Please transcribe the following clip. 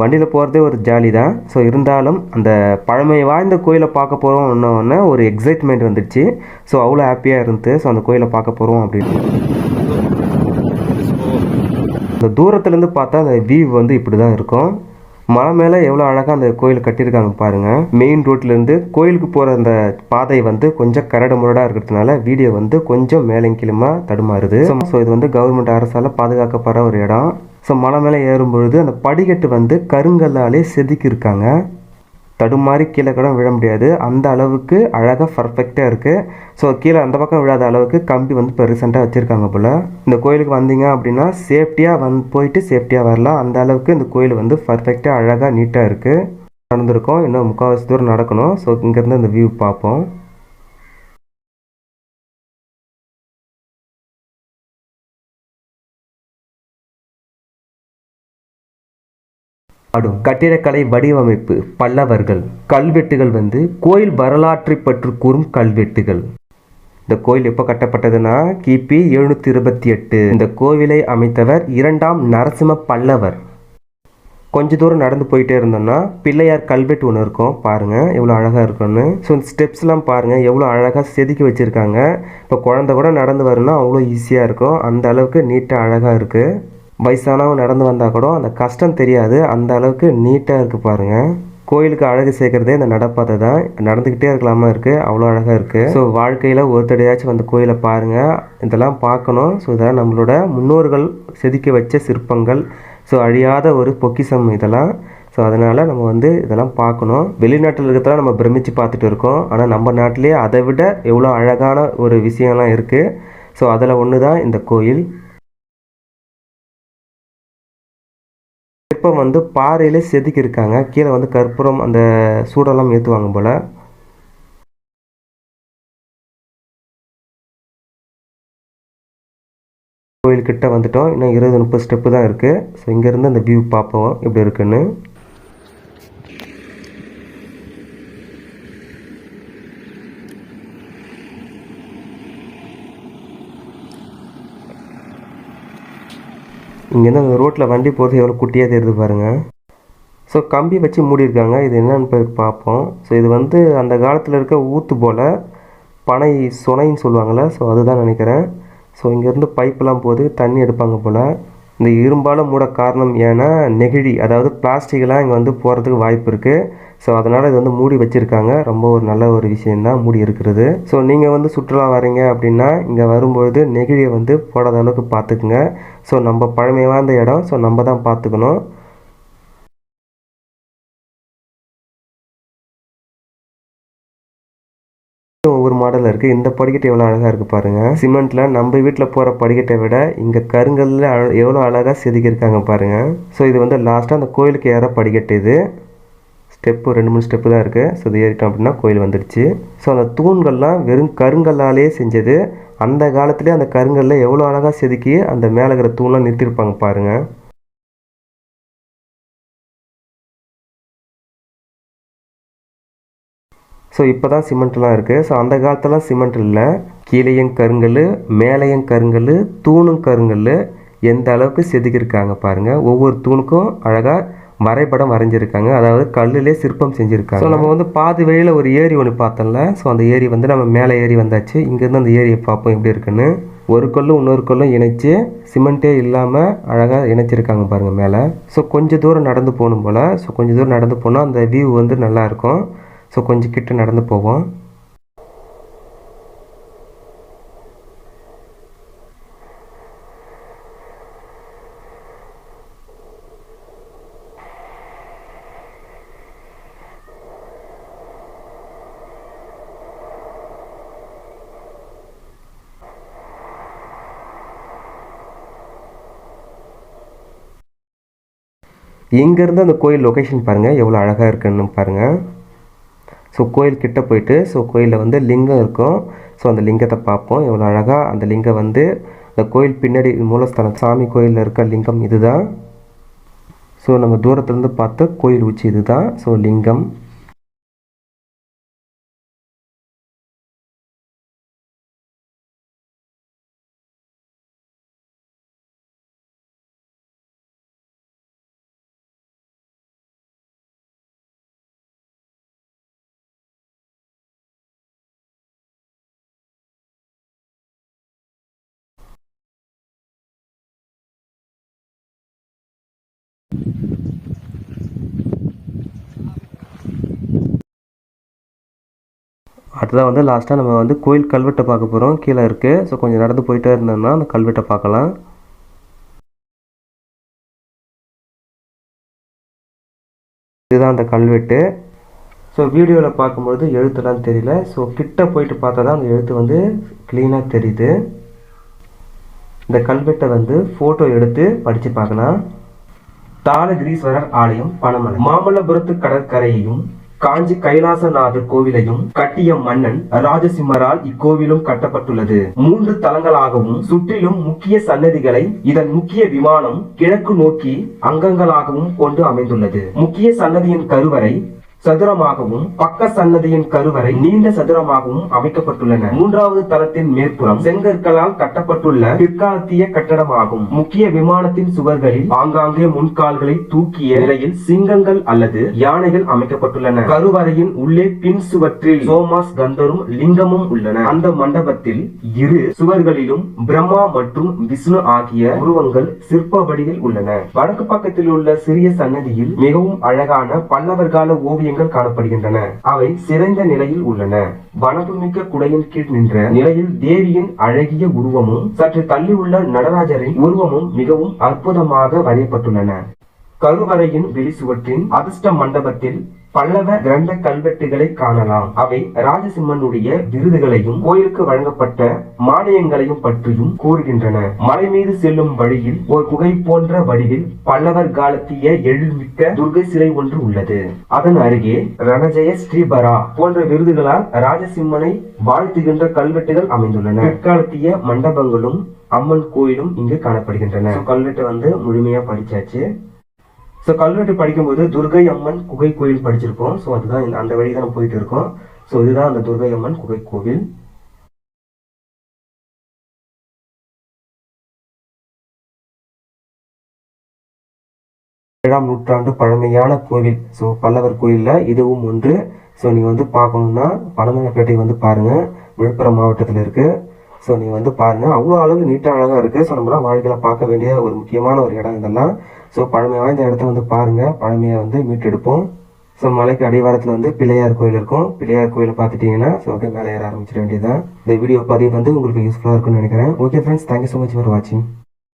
வண்டியில் போகிறதே ஒரு ஜாலி தான். ஸோ இருந்தாலும் அந்த பழமை வாய்ந்த கோயிலை பார்க்க போகிறோம் ஒன்று ஒரு எக்ஸைட்மெண்ட் வந்துடுச்சு. ஸோ அவ்வளோ ஹாப்பியாக இருந்து ஸோ அந்த கோயிலை பார்க்க போகிறோம் அப்படின்னு. அந்த தூரத்துலேருந்து பார்த்தா அந்த வியூ வந்து இப்படி தான் இருக்கும். மலை மேலே எவ்வளோ அழகாக அந்த கோயில் கட்டியிருக்காங்க பாருங்கள் மெயின் ரோட்லேருந்து கோயிலுக்கு போகிற அந்த பாதை வந்து கொஞ்சம் கரடு முரடாக இருக்கிறதுனால வீடியோ வந்து கொஞ்சம் மேலே தடுமாறுது. ஸோ இது வந்து கவர்மெண்ட் அரசால் பாதுகாக்கப்படுற ஒரு இடம். ஸோ மலை மேலே ஏறும்பொழுது அந்த படிக்கட்டு வந்து கருங்கல்லாலே செதுக்கியிருக்காங்க. தடுமாறி கீழே கூட விழ முடியாது. அந்த அளவுக்கு அழகாக பர்ஃபெக்டாக இருக்குது ஸோ கீழே அந்த பக்கம் விழாத அளவுக்கு கம்பி வந்து இப்போ ரீசெண்டாக வச்சுருக்காங்க போல். இந்த கோயிலுக்கு வந்தீங்க அப்படின்னா சேஃப்டியாக வந் போயிட்டு சேஃப்டியாக வரலாம். அந்த அளவுக்கு இந்த கோயில் வந்து பர்ஃபெக்டாக அழகாக நீட்டாக இருக்குது நடந்திருக்கோம். இன்னும் முக்கால்வாசி தூரம் நடக்கணும். ஸோ இங்கேருந்து அந்த வியூ பார்ப்போம். ஆடும் கட்டிடக்கலை வடிவமைப்பு பல்லவர்கள். கல்வெட்டுகள் வந்து கோயில் வரலாற்றை பற்றி கூறும் கல்வெட்டுகள். இந்த கோயில் எப்போ கட்டப்பட்டதுன்னா கிபி எழுநூத்தி இருபத்தி எட்டு இந்த கோவிலை அமைத்தவர் இரண்டாம் நரசிம்ம பல்லவர். கொஞ்ச தூரம் நடந்து போயிட்டே இருந்தோம்னா பிள்ளையார் கல்வெட்டு ஒன்று இருக்கும் பாருங்க எவ்வளோ அழகாக இருக்கும்னு. ஸோ இந்த ஸ்டெப்ஸ்லாம் பாருங்க எவ்வளோ அழகாக செதுக்கி வச்சிருக்காங்க. இப்போ குழந்தை கூட நடந்து வரணும்னா அவ்வளோ ஈஸியாக இருக்கும். அந்த அளவுக்கு நீட்டாக அழகாக இருக்குது வயசானவங்க நடந்து வந்தால் கூட அந்த கஷ்டம் தெரியாது. அந்த அளவுக்கு நீட்டாக இருக்குது பாருங்கள் கோயிலுக்கு அழகு சேர்க்குறதே இந்த நடப்பாதை தான். நடந்துக்கிட்டே இருக்கலாமா இருக்குது அவ்வளோ அழகாக இருக்குது ஸோ வாழ்க்கையில் ஒருத்தடையாச்சும் வந்து கோயிலை பாருங்கள் இதெல்லாம் பார்க்கணும். ஸோ இதெல்லாம் நம்மளோட முன்னோர்கள் செதுக்கி வச்ச சிற்பங்கள். ஸோ அழியாத ஒரு பொக்கிஷம் இதெல்லாம். ஸோ அதனால் நம்ம வந்து இதெல்லாம் பார்க்கணும். வெளிநாட்டில் இருக்கிறதெல்லாம் நம்ம பிரமிச்சு பார்த்துட்டு இருக்கோம். ஆனால் நம்ம நாட்டிலேயே அதை விட எவ்வளோ அழகான ஒரு விஷயம்லாம் இருக்குது ஸோ அதில் ஒன்று தான் இந்த கோயில். இப்போ வந்து பாறையிலே செதுக்கி இருக்காங்க கீழே வந்து கற்பூரம் அந்த சூடெல்லாம் ஏற்றுவாங்க போல். கோயில்கிட்ட வந்துட்டோம். இன்னும் இருபது முப்பது ஸ்டெப்பு தான் இருக்குது ஸோ இங்கேருந்து அந்த வியூ பார்ப்போம். எப்படி இருக்குன்னு. இங்கேருந்து அந்த ரோட்டில் வண்டி போகிறது எவ்வளோ குட்டியாக தெரியுது பாருங்கள் ஸோ கம்பி வச்சு மூடியிருக்காங்க. இது என்னன்னு போய் பார்ப்போம். ஸோ இது வந்து அந்த காலத்தில் இருக்க ஊற்று போல் பனை சுனைன்னு சொல்லுவாங்கள்ல. ஸோ அதுதான் நினைக்கிறேன். ஸோ இங்கேருந்து பைப்பெலாம் போகுது தண்ணி எடுப்பாங்க போல். இந்த இரும்பால் மூட காரணம் ஏன்னா நெகிழி அதாவது பிளாஸ்டிக்லாம் இங்கே வந்து போகிறதுக்கு வாய்ப்பு இருக்குது ஸோ அதனால் இது வந்து மூடி வச்சுருக்காங்க. ரொம்ப ஒரு நல்ல ஒரு விஷயந்தான் மூடி இருக்கிறது. ஸோ நீங்கள் வந்து சுற்றுலா வரீங்க அப்படின்னா இங்கே வரும்பொழுது நெகிழியை வந்து போடாத அளவுக்கு பார்த்துக்குங்க. ஸோ நம்ம பழமை வாய்ந்த இடம். ஸோ நம்ம தான் பார்த்துக்கணும். ஒவ்வொரு மாடலில் இருக்குது இந்த படிக்கட்டு எவ்வளோ அழகாக இருக்குது பாருங்கள் சிமெண்ட்டில் நம்ம வீட்டில் போகிற படிக்கட்டை விட இங்கே கருங்கல்ல அழ- எவ்வளோ அழகாக செதுக்கியிருக்காங்க பாருங்கள் ஸோ இது வந்து லாஸ்ட்டாக அந்த கோயிலுக்கு ஏற படிக்கட்டு இது. ஸ்டெப்பு ரெண்டு மூணு ஸ்டெப்பு தான் இருக்குது ஸோ இது ஏறிட்டோம் அப்படின்னா கோயில் வந்துடுச்சு. ஸோ அந்த தூண்கள்லாம் வெறும் கருங்கல்லாலே செஞ்சது. அந்த காலத்துலேயே அந்த கருங்கல்ல எவ்வளோ அழகாக செதுக்கி அந்த மேலே இருக்கிற தூண்லாம் நிறுத்தியிருப்பாங்க பாருங்கள் ஸோ இப்போ தான் சிமெண்ட்லாம் இருக்குது ஸோ அந்த காலத்தில் சிமெண்ட் இல்லை. கீழேயும் கருங்கல் மேலேயும் கருங்கல் தூணும் கருங்கல் எந்த அளவுக்கு செதுக்கியிருக்காங்க பாருங்கள் ஒவ்வொரு தூணுக்கும் அழகாக வரைபடம் வரைஞ்சிருக்காங்க. அதாவது கல்லுலே சிற்பம் செஞ்சுருக்காங்க. ஸோ நம்ம வந்து பாதி வழியில் ஒரு ஏரி ஒன்று பார்த்தோம்ல. ஸோ அந்த ஏரி வந்து நம்ம மேலே ஏறி வந்தாச்சு. இங்கேருந்து அந்த ஏரியை பார்ப்போம் எப்படி இருக்குன்னு. ஒரு கல்லும் இன்னொரு கல்லும் இணைச்சு சிமெண்ட்டே இல்லாமல் அழகாக இணைச்சிருக்காங்க பாருங்கள் மேலே. ஸோ கொஞ்சம் தூரம் நடந்து போகணும் போல். ஸோ கொஞ்சம் தூரம் நடந்து போனால் அந்த வியூ வந்து நல்லாயிருக்கும் ஸோ கொஞ்சம் கிட்ட நடந்து போவோம். இங்கேருந்து அந்த கோயில் லொக்கேஷன் பாருங்கள் எவ்வளோ அழகாக இருக்குன்னு பாருங்கள் ஸோ கோயில் கிட்டே போயிட்டு ஸோ கோயிலில் வந்து லிங்கம் இருக்கும். ஸோ அந்த லிங்கத்தை பார்ப்போம். எவ்வளோ அழகாக அந்த லிங்கம் வந்து அந்த கோயில் பின்னாடி மூலஸ்தானம் சாமி கோயிலில் இருக்க லிங்கம் இதுதான். ஸோ நம்ம தூரத்துலேருந்து பார்த்த கோயில் உச்சி இதுதான். ஸோ லிங்கம். அடுத்ததாக வந்து லாஸ்ட்டாக நம்ம வந்து கோயில் கல்வெட்டை பார்க்க போகிறோம் கீழே இருக்குது ஸோ கொஞ்சம் நடந்து போயிட்டே இருந்தோம்னா அந்த கல்வெட்டை பார்க்கலாம். இதுதான் அந்த கல்வெட்டு. ஸோ வீடியோவில் பார்க்கும்பொழுது எழுத்துலாம் தெரியல. ஸோ கிட்ட போயிட்டு பார்த்தா தான் அந்த எழுத்து வந்து க்ளீனாக தெரியுது. இந்த கல்வெட்டை வந்து ஃபோட்டோ எடுத்து படித்து பார்க்கலாம். தாளகிரீஸ்வரர் ஆலயம் பனமலை. மாமல்லபுரத்து கடற்கரையையும் காஞ்சி கைலாசநாதர் கோவிலையும் கட்டிய மன்னன் ராஜசிம்மரால் இக்கோவிலும் கட்டப்பட்டுள்ளது. மூன்று தலங்களாகவும் சுற்றிலும் முக்கிய சன்னதிகளை இதன் முக்கிய விமானம் கிழக்கு நோக்கி அங்கங்களாகவும் கொண்டு அமைந்துள்ளது. முக்கிய சன்னதியின் கருவறை சதுரமாகவும் பக்க சன்னதியின் கருவறை நீண்ட சதுரமாகவும் அமைக்கப்பட்டுள்ளன. மூன்றாவது தளத்தின் மேற்புறம் செங்கற்களால் கட்டப்பட்டுள்ள பிற்காலத்திய கட்டடமாகும். முக்கிய விமானத்தின் சுவர்களில் ஆங்காங்கே முன்கால்களை தூக்கிய நிலையில் சிங்கங்கள் அல்லது யானைகள் அமைக்கப்பட்டுள்ளன. கருவறையின் உள்ளே பின் சுவற்றில் சோமாஸ் கந்தரும் லிங்கமும் உள்ளன. அந்த மண்டபத்தில் இரு சுவர்களிலும் பிரம்மா மற்றும் விஷ்ணு ஆகிய உருவங்கள் சிற்ப வடிவில் உள்ளன. வடக்கு பக்கத்தில் உள்ள சிறிய சன்னதியில் மிகவும் அழகான பல்லவர் கால ஓவியங்கள் காணப்படுகின்றன. அவை சிதைந்த நிலையில் உள்ளன. வனப்புமிக்க குடையின் கீழ் நின்ற நிலையில் தேவியின் அழகிய உருவமும் சற்று தள்ளி உள்ள நடராஜரின் உருவமும் மிகவும் அற்புதமாக வரையப்பட்டுள்ளன. கருவறையின் வெளிச்சுவற்றின் அதிர்ஷ்ட மண்டபத்தில் பல்லவ கிரந்த கல்வெட்டுகளை காணலாம். அவை ராஜசிம்மனுடைய விருதுகளையும் கோயிலுக்கு வழங்கப்பட்ட மானியங்களையும் பற்றியும் கூறுகின்றன. மலை மீது செல்லும் வழியில் ஒரு குகை போன்ற வடிவில் பல்லவர் காலத்திய எழுமிக்க துர்கை சிலை ஒன்று உள்ளது. அதன் அருகே ரணஜய ஸ்ரீபரா போன்ற விருதுகளால் ராஜசிம்மனை வாழ்த்துகின்ற கல்வெட்டுகள் அமைந்துள்ளன. பிற்காலத்திய மண்டபங்களும் அம்மன் கோயிலும் இங்கு காணப்படுகின்றன. கல்வெட்டு வந்து முழுமையா படிச்சாச்சு. ஸோ கல்வெட்டு படிக்கும்போது துர்கை அம்மன் குகை கோயில் படிச்சிருக்கோம். ஸோ அதுதான் அந்த வழி தான் போயிட்டு இருக்கோம். ஸோ இதுதான் அந்த துர்கை அம்மன் குகை கோவில். ஏழாம் நூற்றாண்டு பழமையான கோவில். ஸோ பல்லவர் கோயிலில் இதுவும் ஒன்று. ஸோ நீங்கள் வந்து பார்க்கணுன்னா பனமலைப்பேட்டை வந்து பாருங்கள் விழுப்புரம் மாவட்டத்தில் இருக்குது ஸோ நீங்கள் வந்து பாருங்கள் அவ்வளோ அளவு நீட்டாக அழகாக இருக்குது ஸோ நம்மளாம் வாழ்க்கையில் பார்க்க வேண்டிய ஒரு முக்கியமான ஒரு இடம் இதெல்லாம். ஸோ பழமை வாய்ந்த இடத்த வந்து பாருங்கள் பழமையை வந்து மீட்டெடுப்போம். ஸோ மலைக்கு அடிவாரத்தில் வந்து பிள்ளையார் கோயில் இருக்கும். பிள்ளையார் கோயிலை பார்த்துட்டிங்கன்னா ஸோ அப்படியே மேலே ஏற ஆரம்பிச்சிட வேண்டியதுதான். இந்த வீடியோ பதிவு வந்து உங்களுக்கு யூஸ்ஃபுல்லாக இருக்கும்னு நினைக்கிறேன். Okay friends thank you so much for வாட்சிங்